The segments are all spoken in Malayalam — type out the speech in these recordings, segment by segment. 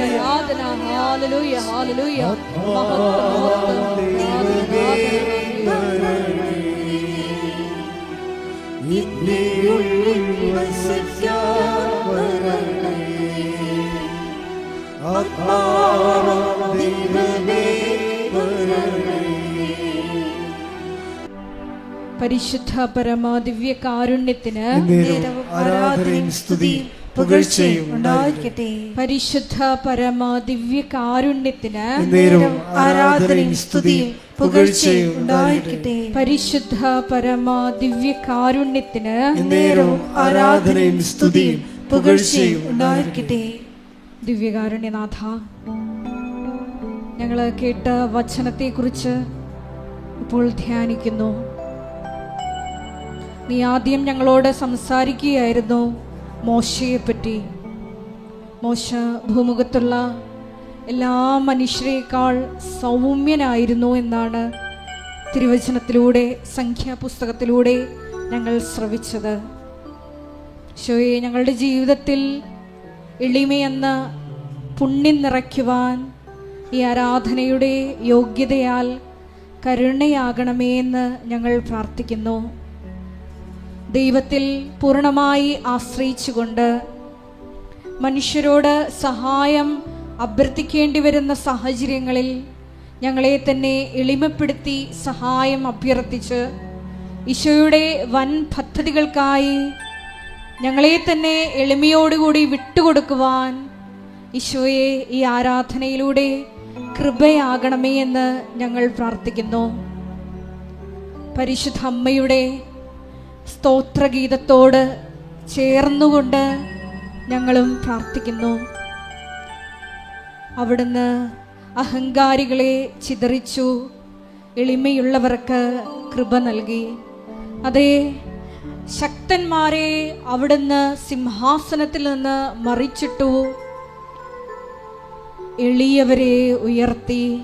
ആരാധന ഹാലലൂയ ഹാലലൂയ പരിശുദ്ധ പരമാദിവ്യ കാരുണ്യത്തിന് ആരാധനയും സ്തുതിയും. പുകഴ്ചയും ഉണ്ടായിരിക്കട്ടെ. പരിശുദ്ധ പരമ ദിവ്യ കാരുണ്യത്തിന് ആരാധനയും സ്തുതിയും പുകഴ്ചയും ഉണ്ടായിരിക്കട്ടെ. പരിശുദ്ധ പരമ ദിവ്യ കാരുണ്യത്തിന് നേരവും ആരാധനയും സ്തുതിയും പുകഴ്ചയും ഉണ്ടായിരിക്കട്ടെ. ദിവ്യകാരുണ്യനാഥ ഞങ്ങൾ കേട്ട വചനത്തെ കുറിച്ച് ഇപ്പോൾ ധ്യാനിക്കുന്നു. നീ ആദ്യം ഞങ്ങളോട് സംസാരിക്കുകയായിരുന്നു. മോശയെപ്പറ്റി മോശ ഭൂമുഖത്തുള്ള എല്ലാ മനുഷ്യരെക്കാൾ സൗമ്യനായിരുന്നു എന്നാണ് തിരുവചനത്തിലൂടെ സംഖ്യാപുസ്തകത്തിലൂടെ ഞങ്ങൾ ശ്രവിച്ചത്. ശോയെ ഞങ്ങളുടെ ജീവിതത്തിൽ എളിമയെന്ന പുണ്യം നിറയ്ക്കുവാൻ ഈ ആരാധനയുടെ യോഗ്യതയാൽ കരുണയാകണമേ എന്ന് ഞങ്ങൾ പ്രാർത്ഥിക്കുന്നു. ദൈവത്തിൽ പൂർണമായി ആശ്രയിച്ചുകൊണ്ട് മനുഷ്യരോട് സഹായം അഭ്യർത്ഥിക്കേണ്ടി വരുന്ന സാഹചര്യങ്ങളിൽ ഞങ്ങളെ തന്നെ എളിമപ്പെടുത്തി സഹായം അഭ്യർത്ഥിച്ച് ഈശോയുടെ വൻ പദ്ധതികൾക്കായി ഞങ്ങളെ തന്നെ എളിമയോടുകൂടി വിട്ടുകൊടുക്കുവാൻ ഈശോയെ ഈ ആരാധനയിലൂടെ കൃപയാകണമേ എന്ന് ഞങ്ങൾ പ്രാർത്ഥിക്കുന്നു. പരിശുദ്ധ അമ്മയുടെ സ്തോത്രഗീതത്തോട് ചേർന്നുകൊണ്ട് ഞങ്ങളും പ്രാർത്ഥിക്കുന്നു. അവിടുന്ന് അഹങ്കാരികളെ ചിതറിച്ചു എളിമയുള്ളവർക്ക് കൃപ നൽകി. അതേ ശക്തന്മാരെ അവിടുന്ന് സിംഹാസനത്തിൽ നിന്ന് മറിച്ചിട്ടു. എളിയവരെ ഉയർത്തി.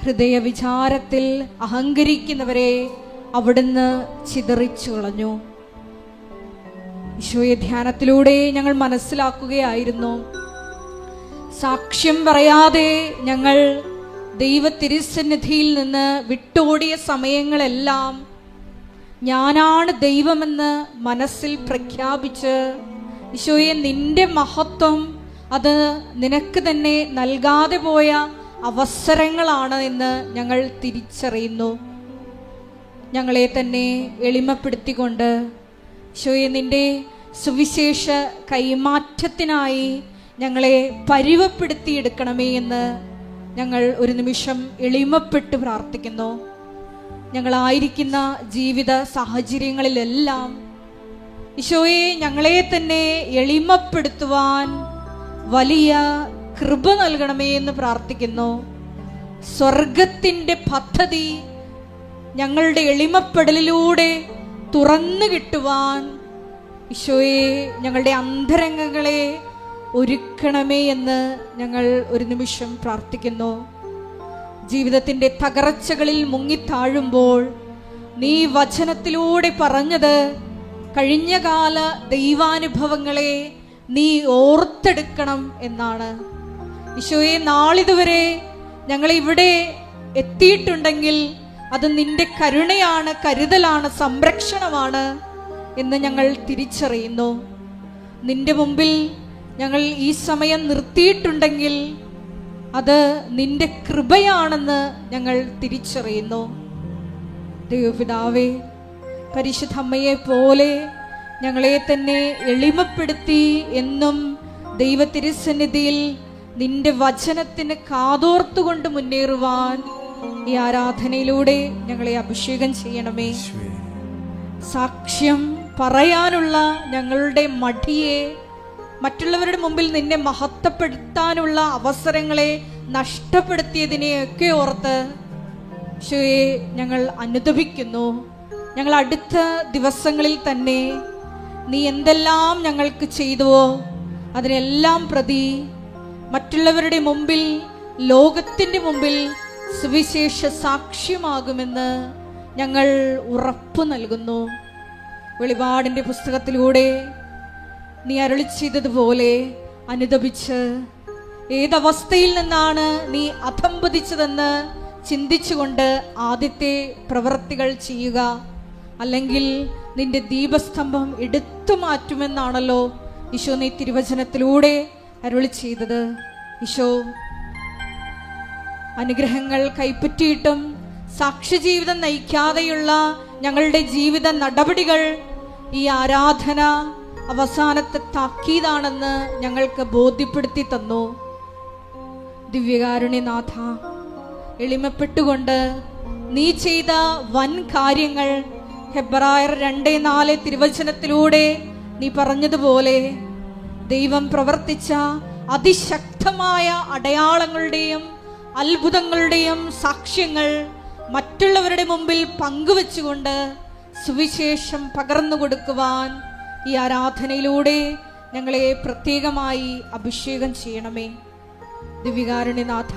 ഹൃദയവിചാരത്തിൽ അഹങ്കരിക്കുന്നവരെ അവിടുന്ന് ചിതറിച്ചു കളഞ്ഞു. ഈശോയെ ധ്യാനത്തിലൂടെ ഞങ്ങൾ മനസ്സിലാക്കുകയായിരുന്നു. സാക്ഷ്യം പറയാതെ ഞങ്ങൾ ദൈവ തിരുസന്നിധിയിൽ നിന്ന് വിട്ടോടിയ സമയങ്ങളെല്ലാം ഞാനാണ് ദൈവമെന്ന് മനസ്സിൽ പ്രഖ്യാപിച്ച് ഈശോയെ നിന്റെ മഹത്വം അത് നിനക്ക് തന്നെ നൽകാതെ പോയ അവസരങ്ങളാണ് എന്ന് ഞങ്ങൾ തിരിച്ചറിയുന്നു. ഞങ്ങളെ തന്നെ എളിമപ്പെടുത്തിക്കൊണ്ട് ഈശോയെ നിന്റെ സുവിശേഷ കൈമാറ്റത്തിനായി ഞങ്ങളെ പരുവപ്പെടുത്തിയെടുക്കണമേ എന്ന് ഞങ്ങൾ ഒരു നിമിഷം എളിമപ്പെട്ട് പ്രാർത്ഥിക്കുന്നു. ഞങ്ങളായിരിക്കുന്ന ജീവിത സാഹചര്യങ്ങളിലെല്ലാം ഈശോയെ ഞങ്ങളെ തന്നെ എളിമപ്പെടുത്തുവാൻ വലിയ കൃപ നൽകണമേ എന്ന് പ്രാർത്ഥിക്കുന്നു. സ്വർഗത്തിന്റെ പദ്ധതി ഞങ്ങളുടെ എളിമപ്പെടലിലൂടെ തുറന്നു കിട്ടുവാൻ ഈശോയെ ഞങ്ങളുടെ അന്തരംഗങ്ങളെ ഒരുക്കണമേ എന്ന് ഞങ്ങൾ ഒരു നിമിഷം പ്രാർത്ഥിക്കുന്നു. ജീവിതത്തിന്റെ തകർച്ചകളിൽ മുങ്ങിത്താഴുമ്പോൾ നീ വചനത്തിലൂടെ പറഞ്ഞത് കഴിഞ്ഞകാല ദൈവാനുഭവങ്ങളെ നീ ഓർത്തെടുക്കണം എന്നാണ്. ഈശോയെ നാളിതുവരെ ഞങ്ങൾ ഇവിടെ എത്തിയിട്ടുണ്ടെങ്കിൽ അത് നിന്റെ കരുണയാണ് കരുതലാണ് സംരക്ഷണമാണ് എന്ന് ഞങ്ങൾ തിരിച്ചറിയുന്നു. നിന്റെ മുമ്പിൽ ഞങ്ങൾ ഈ സമയം നിർത്തിയിട്ടുണ്ടെങ്കിൽ അത് നിന്റെ കൃപയാണെന്ന് ഞങ്ങൾ തിരിച്ചറിയുന്നു. ദൈവപിതാവേ പരിശുദ്ധമ്മയെ പോലെ ഞങ്ങളെ തന്നെ എളിമപ്പെടുത്തി എന്നും ദൈവ തിരുസന്നിധിയിൽ നിന്റെ വചനത്തിന് കാതോർത്തുകൊണ്ട് മുന്നേറുവാൻ ഈ ആരാധനയിലൂടെ ഞങ്ങളെ അഭിഷേകം ചെയ്യണമേ. സാക്ഷ്യം പറയാനുള്ള ഞങ്ങളുടെ മടിയെ മറ്റുള്ളവരുടെ മുമ്പിൽ നിന്നെ മഹത്വപ്പെടുത്താനുള്ള അവസരങ്ങളെ നഷ്ടപ്പെടുത്തിയതിനെയൊക്കെ ഓർത്ത് ഈശോയെ ഞങ്ങൾ അനുദപിക്കുന്നു. ഞങ്ങൾ അടുത്ത ദിവസങ്ങളിൽ തന്നെ നീ എന്തെല്ലാം ഞങ്ങൾക്ക് ചെയ്തുവോ അതിനെല്ലാം പ്രതി മറ്റുള്ളവരുടെ മുമ്പിൽ ലോകത്തിന്റെ മുമ്പിൽ സുവിശേഷ സാക്ഷ്യമാകുമെന്ന് ഞങ്ങൾ ഉറപ്പ് നൽകുന്നു. വെളിപാടിന്റെ പുസ്തകത്തിലൂടെ നീ അരളി ചെയ്തതുപോലെ അനുദപിച്ച് ഏതവസ്ഥയിൽ നിന്നാണ് നീ അധംപതിച്ചതെന്ന് ചിന്തിച്ചുകൊണ്ട് ആദ്യത്തെ പ്രവൃത്തികൾ ചെയ്യുക. അല്ലെങ്കിൽ നിന്റെ ദീപസ്തംഭം എടുത്തു മാറ്റുമെന്നാണല്ലോ ഈശോ നീ തിരുവചനത്തിലൂടെ അരുളി ചെയ്തത്. ഈശോ അനുഗ്രഹങ്ങൾ കൈപ്പറ്റിയിട്ടും സാക്ഷ്യജീവിതം നയിക്കാതെയുള്ള ഞങ്ങളുടെ ജീവിത നടപടികൾ ഈ ആരാധന അവസാനത്തെ താക്കീതാണെന്ന് ഞങ്ങൾക്ക് ബോധ്യപ്പെടുത്തി തന്നു. ദിവ്യകാരുണ്യനാഥ എളിമപ്പെട്ടുകൊണ്ട് നീ ചെയ്ത വൻ കാര്യങ്ങൾ ഹെബ്രായർ രണ്ട് നാല് തിരുവചനത്തിലൂടെ നീ പറഞ്ഞതുപോലെ ദൈവം പ്രവർത്തിച്ച അതിശക്തമായ അടയാളങ്ങളുടെയും അത്ഭുതങ്ങളുടെയും സാക്ഷ്യങ്ങൾ മറ്റുള്ളവരുടെ മുമ്പിൽ പങ്കുവെച്ചുകൊണ്ട് സുവിശേഷം പകർന്നു കൊടുക്കുവാൻ ഈ ആരാധനയിലൂടെ ഞങ്ങളെ പ്രത്യേകമായി അഭിഷേകം ചെയ്യണമേ. ദിവ്യകാരുണ്യനാഥ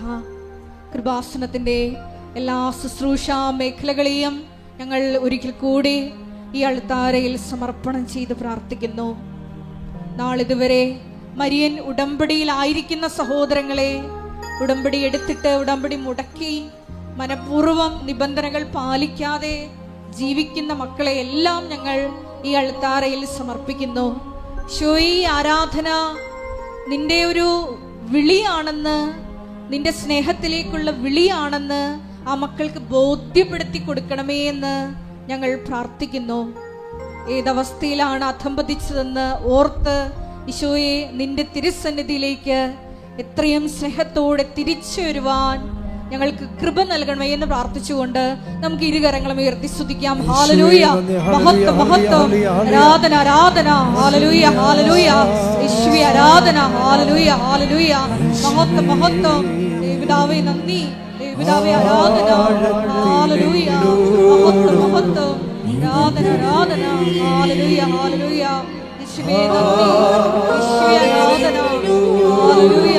കൃപാസനത്തിന്റെ എല്ലാ ശുശ്രൂഷ മേഖലകളെയും ഞങ്ങൾ ഒരിക്കൽ കൂടി ഈ അൾത്താരയിൽ സമർപ്പണം ചെയ്ത് പ്രാർത്ഥിക്കുന്നു. നാളിതുവരെ മരിയൻ ഉടമ്പടിയിലായിരിക്കുന്ന സഹോദരങ്ങളെ ഉടമ്പടി എടുത്തിട്ട് ഉടമ്പടി മുടക്കി മനഃപൂർവം നിബന്ധനകൾ പാലിക്കാതെ ജീവിക്കുന്ന മക്കളെ എല്ലാം ഞങ്ങൾ ഈ അൾത്താറയിൽ സമർപ്പിക്കുന്നു. ഈ ആരാധന നിന്റെ ഒരു വിളിയാണെന്ന് നിന്റെ സ്നേഹത്തിലേക്കുള്ള വിളിയാണെന്ന് ആ മക്കൾക്ക് ബോധ്യപ്പെടുത്തി കൊടുക്കണമേ എന്ന് ഞങ്ങൾ പ്രാർത്ഥിക്കുന്നു. ഏതവസ്ഥയിലാണ് അധംപതിച്ചതെന്ന് ഓർത്ത് ഈശോയെ നിന്റെ തിരുസന്നിധിയിലേക്ക് എത്രയും സ്നേഹത്തോടെ തിരിച്ചു വരുവാൻ ഞങ്ങൾക്ക് കൃപ നൽകണമേ എന്ന് പ്രാർത്ഥിച്ചുകൊണ്ട് നമുക്ക് ഇരുകരങ്ങളും ഉയർത്തി സ്തുതിക്കാം. ഹാലലൂയ മഹത്വം മഹത്വം. ആരാധന ആരാധന. ഹാലലൂയ ഹാലലൂയ യേശുവി ആരാധന. ഹാലലൂയ ഹാലലൂയ മഹത്വം മഹത്വം. ദേവിതാവേ നന്ദി. ദേവിതാവേ ആരാധന. ഹാലലൂയ മഹത്വം മഹത്വം. ആരാധന ആരാധന. ഹാലലൂയ ഹാലലൂയ യേശുവേ നന്ദി. യേശുവി ആരാധന. Hallelujah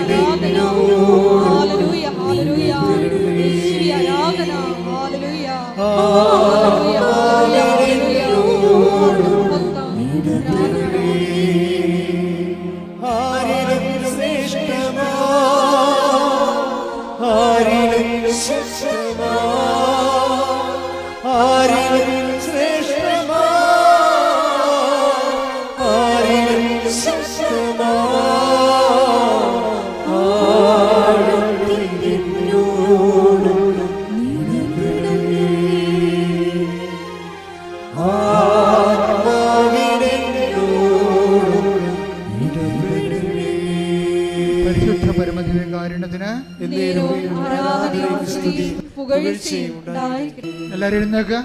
എല്ലാവരും എഴുന്നേക്ക്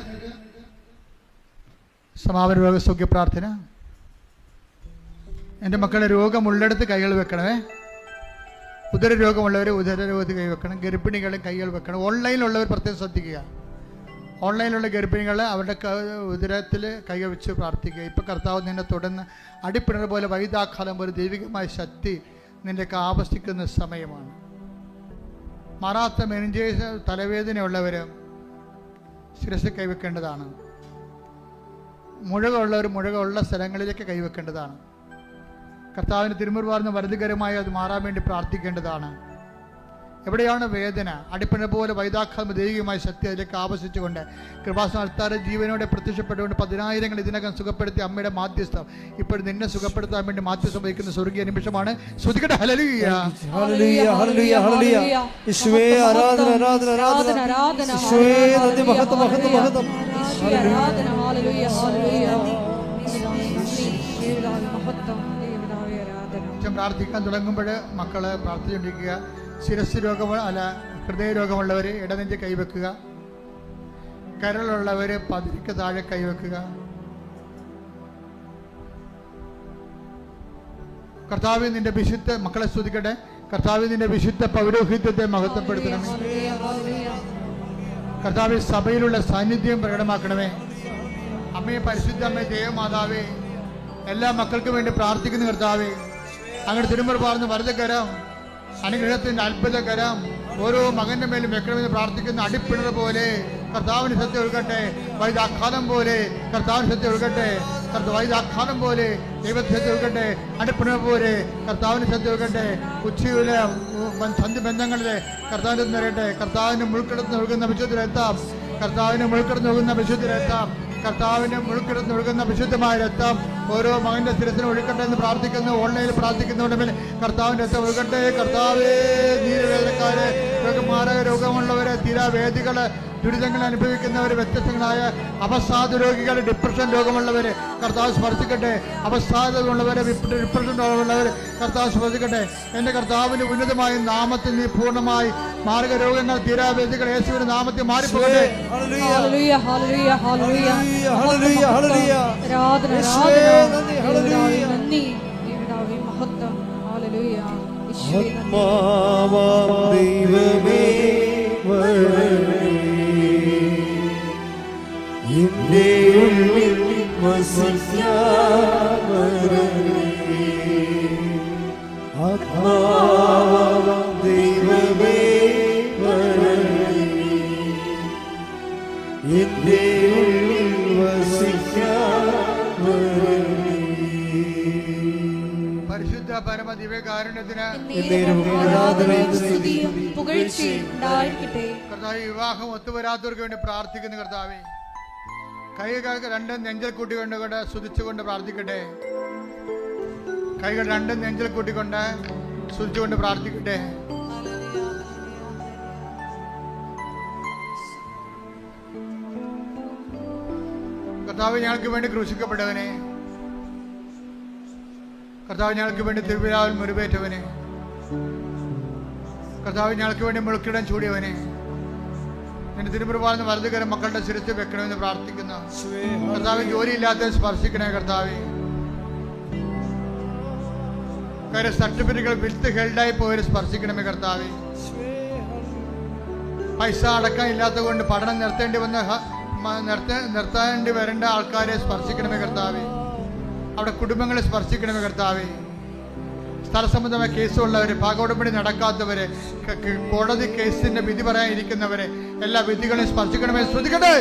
സമാപന രോഗസൗഖ്യ പ്രാർത്ഥന. എന്റെ മക്കളെ രോഗമുള്ളിടത്ത് കൈകൾ വെക്കണമേ. ഉദര രോഗമുള്ളവർ ഉദര രോഗത്തിൽ കൈ വെക്കണം. ഗർഭിണികളെ കൈകൾ വെക്കണം. ഓൺലൈനിലുള്ളവർ പ്രത്യേകം ശ്രദ്ധിക്കുക. ഓൺലൈനിലുള്ള ഗർഭിണികൾ അവരുടെ ഉദരത്തിൽ കൈ വെച്ച് പ്രാർത്ഥിക്കുക. ഇപ്പം കർത്താവ് നിന്നെ തുടർന്ന് അടിപ്പിണർ പോലെ വൈദാഖാലം പോലെ ദൈവികമായ ശക്തി നിന്റെയൊക്കെ ആവശ്യിക്കുന്ന സമയമാണ്. മാറാത്ത മെനിഞ്ചേഴ്സ് തലവേദനയുള്ളവർ ശിരസ് കൈവെക്കേണ്ടതാണ്. മുഴകളുള്ളവർ മുഴകളുള്ള സ്ഥലങ്ങളിലേക്ക് കൈവെക്കേണ്ടതാണ്. കർത്താവിന് തിരുമുറിവാർന്ന് വലതുകരമായി അത് മാറാൻ വേണ്ടി പ്രാർത്ഥിക്കേണ്ടതാണ്. എവിടെയാണ് വേദന? അടിപ്പിണ പോലെ വൈതാഖാമ ദൈവികമായ ശക്തി അതിലേക്ക് ആവശ്യിച്ചുകൊണ്ട് കൃപാസനത്താര ജീവനോടെ പ്രത്യക്ഷപ്പെട്ടുകൊണ്ട് പതിനായിരങ്ങൾ ഇതിനകം സുഖപ്പെടുത്തി അമ്മയുടെ മാധ്യസ്ഥം. ഇപ്പോൾ നിന്നെ സുഖപ്പെടുത്താൻ വേണ്ടി മാധ്യസ്ഥം വഹിക്കുന്ന സ്വർഗീയ നിമിഷമാണ്. ശ്രുതികട്ടെ പ്രാർത്ഥിക്കാൻ തുടങ്ങുമ്പോൾ മക്കളെ പ്രാർത്ഥിച്ചുകൊണ്ടിരിക്കുക. ശിരസ് രോഗം അല്ല ഹൃദയ രോഗമുള്ളവർ ഇടനെഞ്ച് കൈവെക്കുക. കരളുള്ളവർ പതിരിക്ക് താഴെ കൈവെക്കുക. കർത്താവ് നിന്റെ വിശുദ്ധ മക്കളെ സ്തുതിക്കട്ടെ. കർത്താവ് നിന്റെ വിശുദ്ധ പൗരോഹിത്യത്തെ മഹത്വപ്പെടുത്തണമേ. കർത്താവ് സഭയിലുള്ള സാന്നിധ്യം പ്രകടമാക്കണമേ. അമ്മയെ പരിശുദ്ധ അമ്മയെ ദേവമാതാവേ എല്ലാ മക്കൾക്കും വേണ്ടി പ്രാർത്ഥിക്കുന്ന കർത്താവേ അങ്ങനെ തിരുമുറ പാർന്ന് വരദകരം അനുഗ്രഹത്തിന്റെ അത്ഭുതകരം ഓരോ മകന്റെ മേലും വെക്കണമെന്ന് പ്രാർത്ഥിക്കുന്ന അടിപ്പിണർ പോലെ കർത്താവിന് സത്യം ഒഴുകട്ടെ വൈദാഘാതം പോലെ കർത്താവിന് സത്യം ഒഴുകട്ടെ വൈദാഖാതം പോലെ ദൈവത്തെ ഒഴുകട്ടെ അടുപ്പിനെ പോലെ കർത്താവിന് സത്യം ഒഴുകട്ടെ ഉച്ചയിലെ സന്ധി ബന്ധങ്ങളിലെ കർത്താവിന്റെ നിറയട്ടെ കർത്താവിന് മുൾക്കിടന്ന് ഒഴുകുന്ന വിശുദ്ധരെത്താം. കർത്താവിന് മുൾക്കിടന്ന് ഒഴുകുന്ന വിശുദ്ധരെത്താം. കർത്താവിന് മുഴുക്കിടത്ത് ഒഴുകുന്ന വിശുദ്ധമായ രക്തം ഓരോ മകന്റെ സ്ഥിരത്തിന് ഒഴുക്കട്ടെ എന്ന് പ്രാർത്ഥിക്കുന്നു. ഓൺലൈനിൽ പ്രാർത്ഥിക്കുന്നവരുടെ മേൽ കർത്താവിന്റെ രക്തം ഒഴുകട്ടെ. കർത്താവേ നീരവേദനക്കാരെ മാരക രോഗമുള്ളവരെ തീരാവേദികൾ ദുരിതങ്ങൾ അനുഭവിക്കുന്നവർ വ്യത്യസ്തങ്ങളായ അവസാദ രോഗികൾ ഡിപ്രഷൻ രോഗമുള്ളവർ കർത്താവ് സ്പർശിക്കട്ടെ. അവസാദമുള്ളവരെ ഡിപ്രഷൻ രോഗമുള്ളവർ കർത്താവ് സ്പർശിക്കട്ടെ. എന്റെ കർത്താവിന് ഉന്നതമായ നാമത്തിൽ നീ പൂർണമായി മാർഗരോഗങ്ങൾ തീരാവേദികൾ യേശുവിന്റെ നാമത്തിൽ മാറിപ്പോകട്ടെ. ഹല്ലേലൂയ. ഹല്ലേലൂയ ഹല്ലേലൂയ കർത്താവ് വിവാഹം ഒത്തുവരാത്തവർക്ക് വേണ്ടി പ്രാർത്ഥിക്കുന്നു കർത്താവെ. കൈകൾ രണ്ടും നെഞ്ചൽ കൂട്ടിക്കൊണ്ട് കൊണ്ട് സ്തുതിച്ചുകൊണ്ട് പ്രാർത്ഥിക്കട്ടെ. കൈകൾ രണ്ടും നെഞ്ചൽ കൂട്ടിക്കൊണ്ട് സ്തുതിച്ചുകൊണ്ട് പ്രാർത്ഥിക്കട്ടെ. കർത്താവ് ഞങ്ങൾക്ക് വേണ്ടി ക്രൂശിക്കപ്പെട്ടവനെ. കർത്താവ് ഞങ്ങൾക്ക് വേണ്ടി തിരുവിഴാവിൽ മുറിവേറ്റവനെ. കർത്താവ് ഞങ്ങൾക്ക് വേണ്ടി മുളുക്കിടം ചൂടിയവനെ. എന്റെ തിരുമുറിവാളിന് വലതുകരം മക്കളുടെ ശിരത്ത് വെക്കണമെന്ന് പ്രാർത്ഥിക്കുന്നു. കർത്താവ് ജോലിയില്ലാത്ത സ്പർശിക്കണേ കർത്താവ്. കാര്യം സർട്ടിഫിക്കറ്റുകൾ വിത്ത് ഹെൽഡായി പോയവരെ സ്പർശിക്കണമേ കർത്താവ്. പൈസ അടക്കം ഇല്ലാത്ത കൊണ്ട് പഠനം നിർത്തേണ്ടി വന്ന നിർത്തേണ്ടി വരേണ്ട ആൾക്കാരെ സ്പർശിക്കണമേ കർത്താവ്. അവിടെ കുടുംബങ്ങളെ സ്പർശിക്കണമേ കർത്താവെ. സ്ഥലസംബന്ധമായ കേസുള്ളവരെ പാകോടമ്പടി നടക്കാത്തവരെ ക- ക- കോടതി കേസിന്റെ വിധി പറയാനിരിക്കുന്നവരെ എല്ലാ വിധികളെയും സ്പർശിക്കണമേ. ശ്രദ്ധിക്കട്ടെ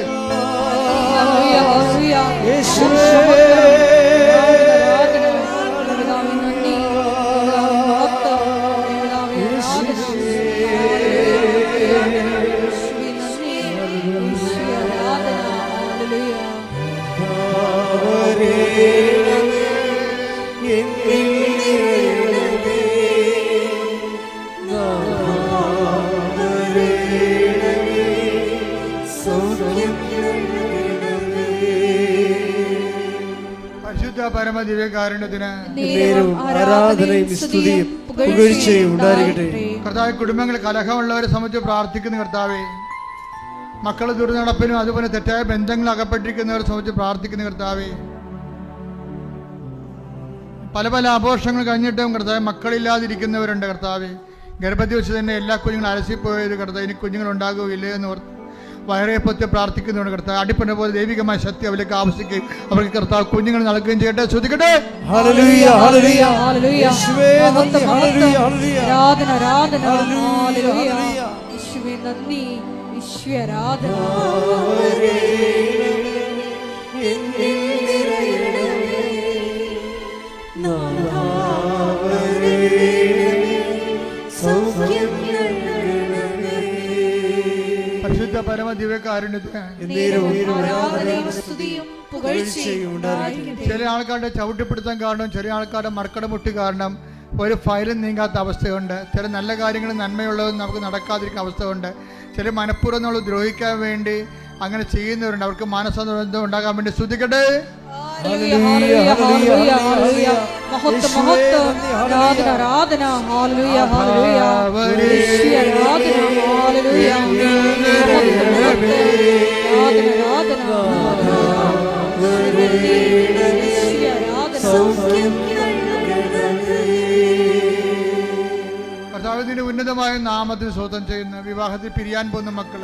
ദിവ്യകാരുണ്യത്തിന് ആരാധനയും സ്തുതിയും പുകഴ്ചയും ഉണ്ടായിരിക്കട്ടെ. കർത്താവ് കുടുംബങ്ങൾ കലഹമുള്ളവരെ സംബന്ധിച്ച് പ്രാർത്ഥിക്കുന്നു കർത്താവേ. മക്കൾ ദുർനടപ്പിനും അതുപോലെ തെറ്റായ ബന്ധങ്ങൾ അകപ്പെട്ടിരിക്കുന്നവരെ സംബന്ധിച്ച് പ്രാർത്ഥിക്കുന്നു കർത്താവേ. പല പല ആഘോഷങ്ങൾ കഴിഞ്ഞിട്ടും കർത്താവ് മക്കളില്ലാതിരിക്കുന്നവരുണ്ട് കർത്താവ്. ഗർഭത്തിൽ വെച്ച് തന്നെ എല്ലാ കുഞ്ഞുങ്ങളും അലസിപ്പോയത് കർത്താവ് ഇനി കുഞ്ഞുങ്ങൾ ഉണ്ടാകുകയില്ലേ എന്ന് ഓർത്ത് വയറെ പൊത്തി പ്രാർത്ഥിക്കുന്നുണ്ട് കർത്താവ് അടിപ്പന പോലെ ദൈവികമായ ശക്തി അവർക്ക് ആവശ്യിക്കുകയും അവർക്ക് കർത്താവ് കുഞ്ഞുങ്ങൾ നൽകുകയും ചെയ്യട്ടെ. ശ്രദ്ധിക്കട്ടെ? Hallelujah hallelujah. ഹല്ലേലൂയ. യേശുവേ നന്ദി ചില ആൾക്കാരുടെ ചവിട്ടിപ്പിടുത്തം കാരണം ചില ആൾക്കാരുടെ മറക്കടമുട്ടി കാരണം ഒരു ഫയലും നീങ്ങാത്ത അവസ്ഥയുണ്ട്. ചില നല്ല കാര്യങ്ങൾ നന്മയുള്ളതും നമുക്ക് നടക്കാതിരിക്കുന്ന അവസ്ഥയുണ്ട്. ചില മനഃപൂർവം നമ്മൾ ദ്രോഹിക്കാൻ വേണ്ടി അങ്ങനെ ചെയ്യുന്നവരുണ്ട്. അവർക്ക് മാനസാന്തരം ഉണ്ടാകാൻ വേണ്ടി ശ്രദ്ധിക്കട്ടെ. മഹത്വം മഹത്വം ആരാധന ആരാധന ആരാധന ആരാധന കർത്താവിന്റെ ഉന്നതമായ നാമത്തിൽ സ്വതം ചെയ്യുന്ന വിവാഹത്തിൽ പിരിയാൻ പോകുന്ന മക്കൾ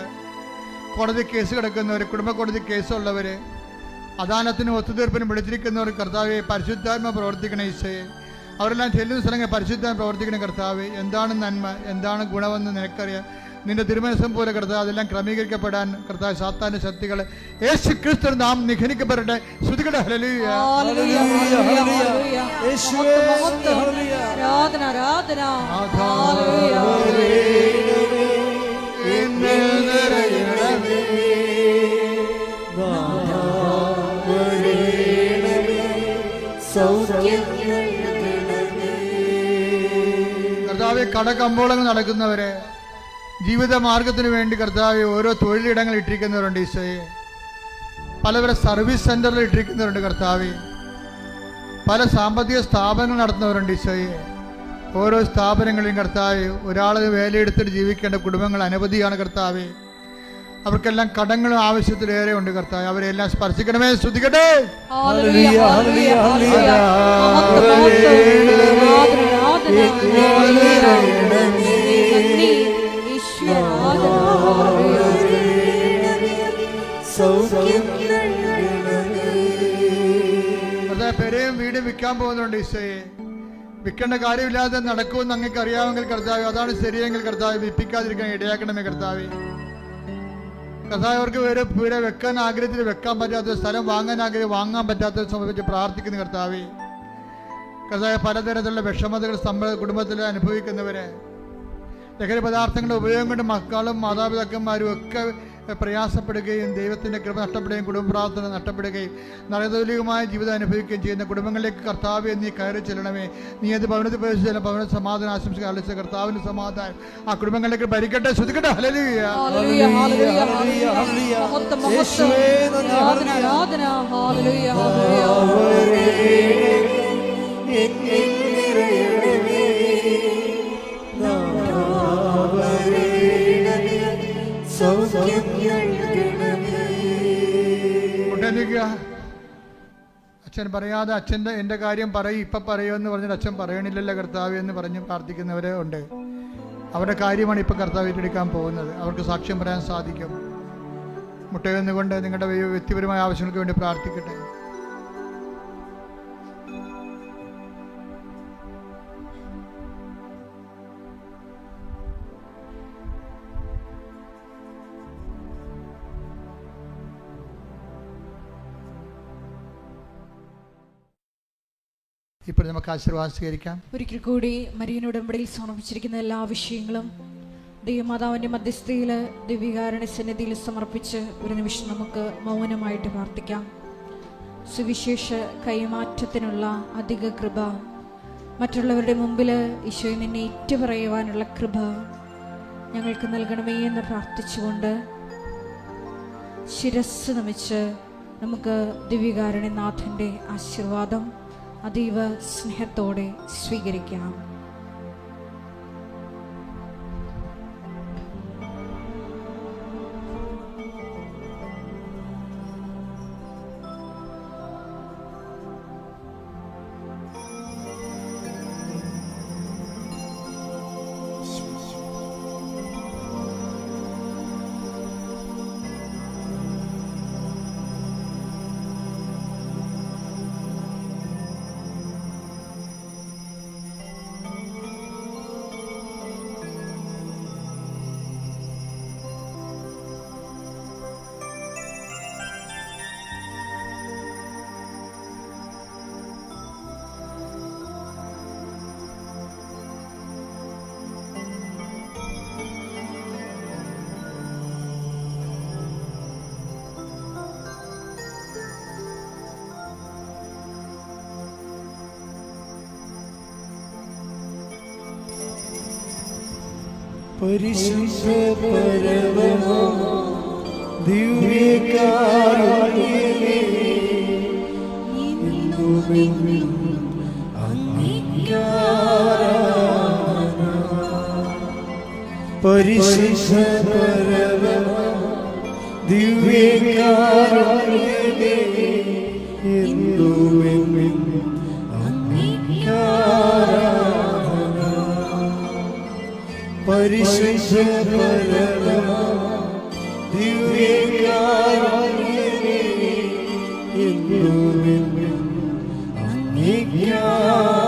കോടതി കേസ് കിടക്കുന്നവര് കുടുംബ കോടതി കേസുള്ളവര് അദാനത്തിനും ഒത്തുതീർപ്പിനും വിളിച്ചിരിക്കുന്നവർ കർത്താവെ പരിശുദ്ധാത്മ പ്രവർത്തിക്കണ ഈശോയെ. അവരെല്ലാം ചെല്ലുന്ന സ്ഥലങ്ങൾ പരിശുദ്ധാത്മ പ്രവർത്തിക്കണ കർത്താവ്. എന്താണ് നന്മ? എന്താണ് ഗുണമെന്ന് നിനക്കറിയാം. നിന്റെ തിരുമനസം പോലെ കർത്താവ് അതെല്ലാം ക്രമീകരിക്കപ്പെടാൻ കർത്താവ് സാത്താന്റെ ശക്തികൾ യേശു ക്രിസ്തു നാം നിഖനിക്കപ്പെടട്ടെ. ശ്രുതികട ഹല്ലേലൂയ. Hallelujah, hallelujah, hallelujah. യേശുവേ, മഹത്വം, ഹല്ലേലൂയ. ആരാധന ആരാധന. കർത്താവെ കടകമ്പോളങ്ങൾ നടക്കുന്നവരെ ജീവിത മാർഗത്തിന് വേണ്ടി കർത്താവ് ഓരോ തൊഴിലിടങ്ങൾ ഇട്ടിരിക്കുന്നവരുണ്ട് ഈശോയെ. പലവരെ സർവീസ് സെന്ററിൽ ഇട്ടിരിക്കുന്നവരുണ്ട് കർത്താവ്. പല സാമ്പത്തിക സ്ഥാപനങ്ങൾ നടത്തുന്നവരുണ്ട് ഈശോയെ. ഓരോ സ്ഥാപനങ്ങളിലും കർത്താവ് ഒരാൾ വേലയെടുത്തിട്ട് ജീവിക്കേണ്ട കുടുംബങ്ങൾ അനവധിയാണ് കർത്താവ്. അവർക്കെല്ലാം കടങ്ങളും ആവശ്യത്തിലേറെ ഉണ്ട് കർത്താവ്. അവരെല്ലാം സ്പർശിക്കണമേ. ശ്രദ്ധിക്കട്ടെ. പെരയും വീടും വിൽക്കാൻ പോകുന്നുണ്ട് ഈശോയെ. വിൽക്കേണ്ട കാര്യമില്ലാതെ നടക്കുമെന്ന് അങ്ങക്ക് അറിയാമെങ്കിൽ കർത്താവ് അതാണ് ശരിയെങ്കിൽ കർത്താവ് വിൽപ്പിക്കാതിരിക്കാൻ ഇടയാക്കണമേ കർത്താവ്. കർത്താവ് അവർക്ക് വരെ വീട് വെക്കാൻ ആഗ്രഹത്തിൽ വെക്കാൻ പറ്റാത്ത സ്ഥലം വാങ്ങാൻ ആഗ്രഹം വാങ്ങാൻ പറ്റാത്തത് സംബന്ധിച്ച് പ്രാർത്ഥിക്കുന്ന കർത്താവ്. കർത്താവ് പലതരത്തിലുള്ള വിഷമതകൾ സമ്പ കുടുംബത്തിൽ അനുഭവിക്കുന്നവരെ. ലഹരി പദാർത്ഥങ്ങളുടെ ഉപയോഗം കൊണ്ട് മക്കളും മാതാപിതാക്കന്മാരും ഒക്കെ പ്രയാസപ്പെടുകയും ദൈവത്തിന്റെ കൃപ നഷ്ടപ്പെടുകയും കുടുംബ പ്രാർത്ഥന നഷ്ടപ്പെടുകയും നരതൗലികമായ ജീവിതം അനുഭവിക്കുകയും ചെയ്യുന്ന കുടുംബങ്ങളിലേക്ക് കർത്താവ് നീ കയറി ചെല്ലണമേ. നീ അത് ഭവനത്തിൽ പ്രവേശിച്ചാലും ഭവന സമാധാനം ആശംസിക്കുക അളിച്ച കർത്താവിന് സമാധാനം ആ കുടുംബങ്ങളിലേക്ക് ഭരിക്കട്ടെ ശ്രദ്ധിക്കട്ടെ ഹല്ലേലൂയ. അച്ഛൻ പറയാതെ അച്ഛന്റെ എന്റെ കാര്യം പറയും ഇപ്പം എന്ന് പറഞ്ഞിട്ട് അച്ഛൻ പറയണില്ലല്ലോ കർത്താവ് എന്ന് പറഞ്ഞ് പ്രാർത്ഥിക്കുന്നവരെ ഉണ്ട്. അവരുടെ കാര്യമാണ് ഇപ്പം കർത്താവ് ഏറ്റെടുക്കാൻ പോകുന്നത്. അവർക്ക് സാക്ഷ്യം പറയാൻ സാധിക്കും. മുട്ടയെന്നുകൊണ്ട് നിങ്ങളുടെ വ്യ- വ്യക്തിപരമായ ആവശ്യങ്ങൾക്ക് വേണ്ടി പ്രാർത്ഥിക്കട്ടെ. ഇപ്പോൾ നമുക്ക് ആശീർവാദം സ്വീകരിക്കാം. ഒരിക്കൽ കൂടി മരിയൻ ഉടമ്പടിയിൽ സമർപ്പിച്ചിരിക്കുന്ന എല്ലാ വിഷയങ്ങളും ദൈവമാതാവിന്റെ മധ്യസ്ഥയിൽ ദിവ്യകാരണ സന്നിധിയിൽ സമർപ്പിച്ച് ഒരു നിമിഷം നമുക്ക് മൗനമായിട്ട് പ്രാർത്ഥിക്കാം. സുവിശേഷ കൈമാറ്റത്തിനുള്ള അധിക കൃപ മറ്റുള്ളവരുടെ മുമ്പിൽ ഈശോയെ നിന്നെ ഏറ്റുപറയുവാനുള്ള കൃപ ഞങ്ങൾക്ക് നൽകണമേ എന്ന് പ്രാർത്ഥിച്ചുകൊണ്ട് ശിരസ് നമിച്ച് നമുക്ക് ദിവ്യകാരുണ്യനാഥന്റെ ആശീർവാദം അതീവ സ്നേഹത്തോടെ സ്വീകരിക്കാം. പരിശുദ്ധ പരമ ദിവ്യകാരുണ്യമേ. എന്നുമെന്നും പരിശുദ്ധ പരമ ദിവ്യകാരുണ്യമേ. ദിവ്യകാരുണ്യമേ എന്നുമെന്നും അംഗീകാരം